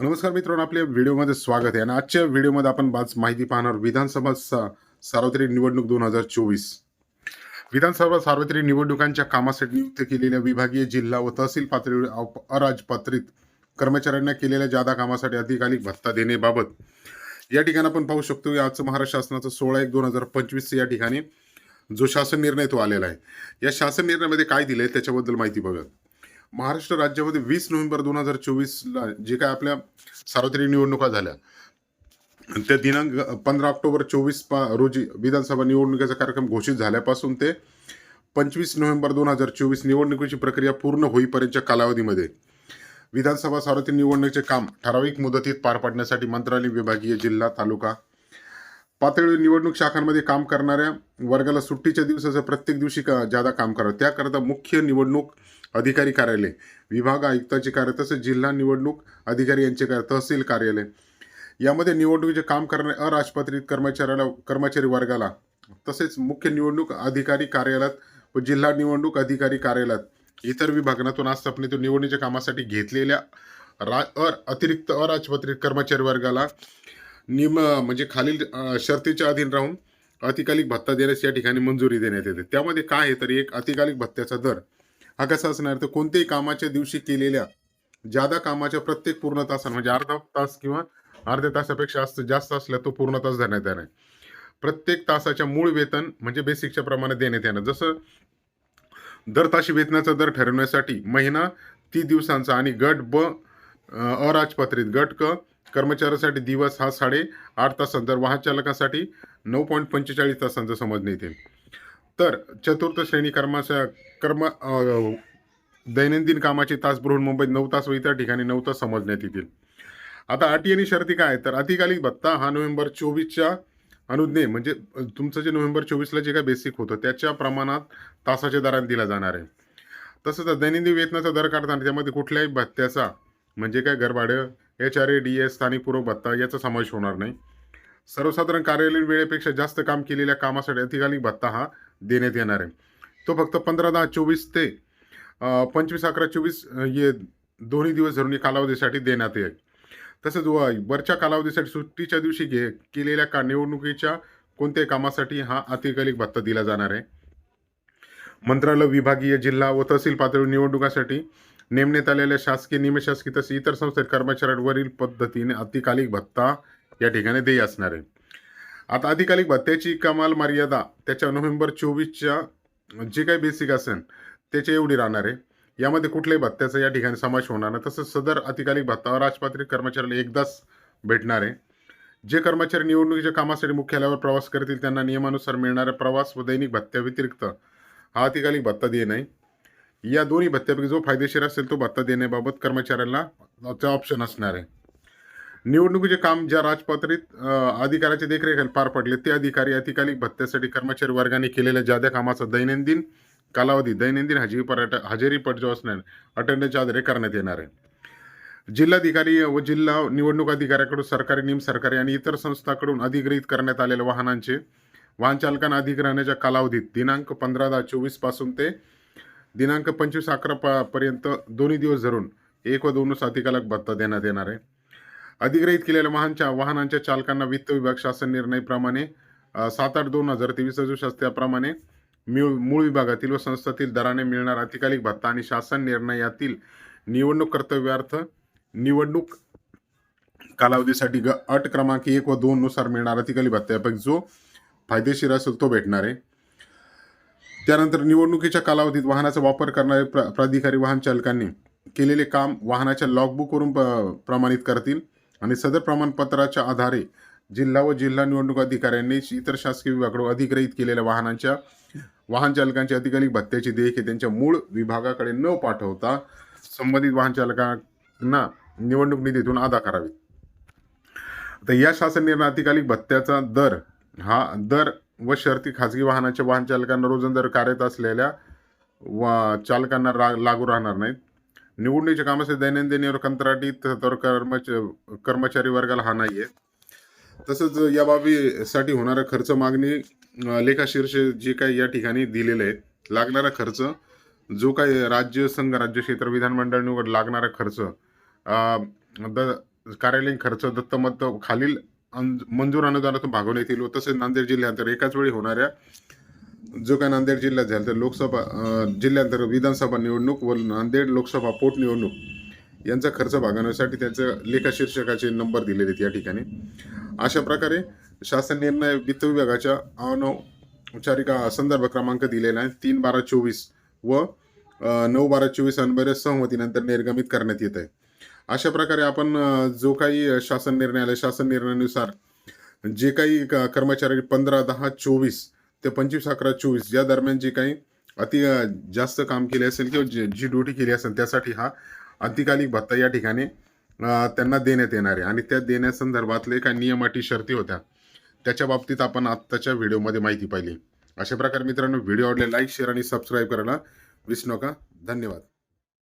नमस्कार मित्रांनो आपल्या व्हिडिओमध्ये स्वागत आहे. आणि आजच्या व्हिडिओमध्ये आपण बाज माहिती पाहणार विधानसभा सा- सार्वत्रिक निवडणूक दोन हजार चोवीस. विधानसभा सार्वत्रिक निवडणुकांच्या कामासाठी नियुक्त केलेल्या विभागीय जिल्हा व तहसील पातळीवर अराजपत्रित कर्मचाऱ्यांना केलेल्या जादा कामासाठी अधिकाधिक भत्ता देण्याबाबत. या ठिकाणी आपण पाहू शकतो की आजचं महाराष्ट्र शासनाचं सोळा एक दोन हजार पंचवीस या ठिकाणी जो शासन निर्णय तो आलेला आहे. या शासन निर्णयामध्ये काय दिलंय त्याच्याबद्दल माहिती बघा महाराष्ट्र राज्यामध्ये वीस नोव्हेंबर दोन हजार चोवीसला जे काय आपल्या सार्वत्रिक निवडणुका झाल्या त्या दिनांक पंधरा ऑक्टोबर चोवीस पा रोजी विधानसभा निवडणुकीचा कार्यक्रम घोषित झाल्यापासून ते पंचवीस नोव्हेंबर दोन हजार चोवीस निवडणुकीची प्रक्रिया पूर्ण होईपर्यंतच्या कालावधीमध्ये विधानसभा सार्वत्रिक निवडणुकीचे काम ठराविक मुदतीत पार पाडण्यासाठी मंत्रालय विभागीय जिल्हा तालुका पातळीवर निवडणूक शाखांमध्ये काम करणाऱ्या वर्गाला सुट्टीच्या दिवसाचं प्रत्येक दिवशी का जादा काम करावं त्याकरता मुख्य निवडणूक अधिकारी कार्यालय विभाग आयुक्ताचे कार्य तसेच जिल्हा निवडणूक अधिकारी यांचे कार्य तहसील कार्यालय. यामध्ये निवडणुकीचे काम करणाऱ्या अराजपत्रित कर्मचाऱ्याला कर्मचारी वर्गाला तसेच मुख्य निवडणूक अधिकारी कार्यालयात व जिल्हा निवडणूक अधिकारी कार्यालयात इतर विभागातून आस्थापनेतून निवडणुकीच्या कामासाठी घेतलेल्या रा अर अतिरिक्त अराजपत्रित कर्मचारी वर्गाला निम म्हणजे खालील शर्तीच्या अधीन राहून अतिकालिक भत्ता देण्यास या ठिकाणी मंजुरी देण्यात येते. त्यामध्ये काय आहे? तर एक अतिकालिक भत्त्याचा दर. हा कसा असणार तर कोणत्याही कामाच्या दिवशी केलेल्या जादा कामाच्या प्रत्येक पूर्ण तासान म्हणजे अर्धा तास किंवा अर्ध्या तासापेक्षा जास्त जास्त असल्या तो पूर्ण तास धरण्यात येणार. प्रत्येक तासाच्या मूळ वेतन म्हणजे बेसिकच्या प्रमाणे देण्यात येणार. जसं दर ताशी वेतनाचा दर ठरवण्यासाठी महिना तीस दिवसांचा आणि गट ब अराजपत्रित. गट क कर्मचाऱ्यासाठी दिवस हा साडे आठ तासांचा तर वाहन चालकासाठी नऊ पॉईंट पंचेचाळीस तासांचा समजण्यात येईल तर चतुर्थ श्रेणी कर्माच्या कर्म दैनंदिन कामाचे तास बृहन्मुंबईत नऊ तास व इतर ठिकाणी नऊ तास समजण्यात येतील. आता अटी आणि शर्ती काय? तर अतिकालिक भत्ता हा नोव्हेंबर चोवीसच्या अनुज्ञे म्हणजे तुमचं जे नोव्हेंबर चोवीसला जे काय बेसिक होतं त्याच्या प्रमाणात तासाच्या दराने दिला जाणार आहे. तसंच दैनंदिन वेतनाचा दर काढताना त्यामध्ये कुठल्याही भत्त्याचा म्हणजे काय गरबाडं H R A D S स्थानिक पूर्व भत्ता याचा समावेश होणार नाही. सर्वसाधारण कार्यालयीन वेळेपेक्षा जास्त काम केलेल्या कामासाठी अतिकालिक भत्ता हा देण्यात येणार आहे. तो फक्त पंधरा दहा चोवीस ते पंचवीस अकरा चोवीस हे ये दोन्ही दिवस धरून या कालावधीसाठी देण्यात येईल. तसंच व वरच्या कालावधीसाठी सुट्टीच्या दिवशी घे केलेल्या का निवडणुकीच्या कोणत्याही कामासाठी हा अतिकालिक भत्ता दिला जाणार आहे. मंत्रालय विभागीय जिल्हा व तहसील पातळी निवडणुकासाठी नेमण्यात आलेल्या शासकीय निमशासकीय तसेच इतर संस्थेत कर्मचाऱ्यांवरील पद्धतीने अतिकालिक भत्ता या ठिकाणी देय असणार आहे. आता अधिकालिक भत्त्याची कमाल मर्यादा त्याच्या नोव्हेंबर चोवीसच्या जे काही बेसिक असेल त्याच्या एवढी राहणार आहे. यामध्ये कुठल्याही भत्त्याचा या ठिकाणी समावेश होणार नाही. तसंच सदर अतिकालिक भत्ता राजपात्रित कर्मचाऱ्याला एकदाच भेटणार आहे. जे कर्मचारी निवडणुकीच्या कामासाठी मुख्यालयावर प्रवास करतील त्यांना नियमानुसार मिळणाऱ्या प्रवास व दैनिक भत्त्याव्यतिरिक्त हा अतिकालिक भत्ता देणे नाही या दोन्ही भत्त्यापैकी जो फायदेशीर असेल तो भत्ता देण्याबाबत कर्मचाऱ्यांना ऑप्शन असणार आहे. निवडणुकीचे काम ज्या राजपत्रित अधिकाऱ्याच्या देखरेखीखाली पार पडले ते अधिकारी अतिकालिक भत्त्यासाठी कर्मचारी वर्गाने केलेल्या जाद्या कामाचा दैनंदिन कालावधी दैनंदिन हजेरी पर्यट हजेरी पट जो असणार अटेंडन्सच्या आधारे करण्यात येणार आहे. जिल्हाधिकारी व जिल्हा निवडणूक अधिकाऱ्याकडून सरकारी निम सरकारी आणि इतर संस्थांकडून अधिग्रहित करण्यात आलेल्या वाहनांचे वाहन चालकांना अधिग्रहणाच्या कालावधीत दिनांक पंधरा दहा चोवीसपासून ते दिनांक पंचवीस अकरा पर्यंत दोन्ही दिवस धरून एक व दोन अतिकालक भत्ता देण्यात येणार आहे. अधिग्रहित केलेल्या वाहनच्या वाहनांच्या चालकांना वित्त विभाग शासन निर्णयप्रमाणे सात आठ दोन हजार तेवीस दिवसात त्याप्रमाणे मूळ मूळ विभागातील व संस्थातील दराने मिळणार अतिकालिक भत्ता आणि शासन निर्णयातील निवडणूक कर्तव्यार्थ निवडणूक कालावधीसाठी ग अट क्रमांक एक व दोन नुसार मिळणार अतिकाली भत्ता यापैकी जो फायदेशीर असेल तो भेटणार आहे. त्यानंतर निवडणुकीच्या कालावधीत वाहनाचा वापर करणारे प्र प्राधिकारी वाहन चालकांनी केलेले काम वाहनाच्या लॉगबुकवरून प- प्रमाणित करतील. आणि सदर प्रमाणपत्राच्या आधारे जिल्हा व जिल्हा निवडणूक अधिकाऱ्यांनी इतर शासकीय विभागाकडून अधिग्रहित केलेल्या वाहनांच्या वाहन चालकांची अधिकाधिक भत्त्याची देयके त्यांच्या मूळ विभागाकडे न पाठवता संबंधित वाहन चालकांना निवडणूक निधीतून अदा करावी. तर या शासन निर्णय अधिकाधिक भत्त्याचा दर हा दर व शर्ती खाजगी वाहनाच्या वाहन चालकांना रोजंदार कार्यरत असलेल्या वा चालकांना रा लागू राहणार नाहीत. निवडणुकीच्या कामाचे दैनंदिन व कंत्राटी तर कर्मच कर्मचारी वर्गाला हा नाही आहे तसंच या बाबीसाठी होणारा खर्च मागणी लेखाशीर्ष जे काही या ठिकाणी दिलेले आहेत लागणारा खर्च जो काही राज्य संघ राज्य क्षेत्र विधानमंडळ निवड लागणारा खर्च द कार्यालयीन खर्च दत्तमत्त खालील मंजूर अनुदानातून भागवण्यात येईल तसेच नांदेड जिल्ह्यात एकाच वेळी होणाऱ्या जो काय नांदेड जिल्ह्यात झाला तर लोकसभा जिल्ह्यांतर्गत विधानसभा निवडणूक व नांदेड लोकसभा पोटनिवडणूक यांचा खर्च भागवण्यासाठी त्यांचं लेखा शीर्षकाचे नंबर दिलेले आहेत या ठिकाणी. अशा प्रकारे शासन निर्णय वित्त विभागाच्या अनौपचारिका संदर्भ क्रमांक दिलेला आहे. तीन बारा चोवीस व नऊ बारा चोवीस अन्वये सहमतीनंतर निर्गमित करण्यात येत आहे. अशा प्रकारे आपण जो काही शासन निर्णय आला शासन निर्णयानुसार जे काही कर्मचारी पंधरा दहा चोवीस ते पंचवीस अकरा चोवीस या दरम्यान जे काही अति जास्त काम केले असेल किंवा जे- जी ड्युटी केली असेल त्यासाठी हा अंतिकालिक भत्ता या ठिकाणी त्यांना देण्यात येणार आहे. आणि त्या देण्यासंदर्भातले काही नियम अटी शर्ती होत्या. त्याच्या बाबतीत आपण आत्ताच्या व्हिडिओमध्ये माहिती पाहिली. अशा प्रकारे मित्रांनो व्हिडिओ आवडले लाईक शेअर आणि सबस्क्राईब करायला विसरू नका. धन्यवाद.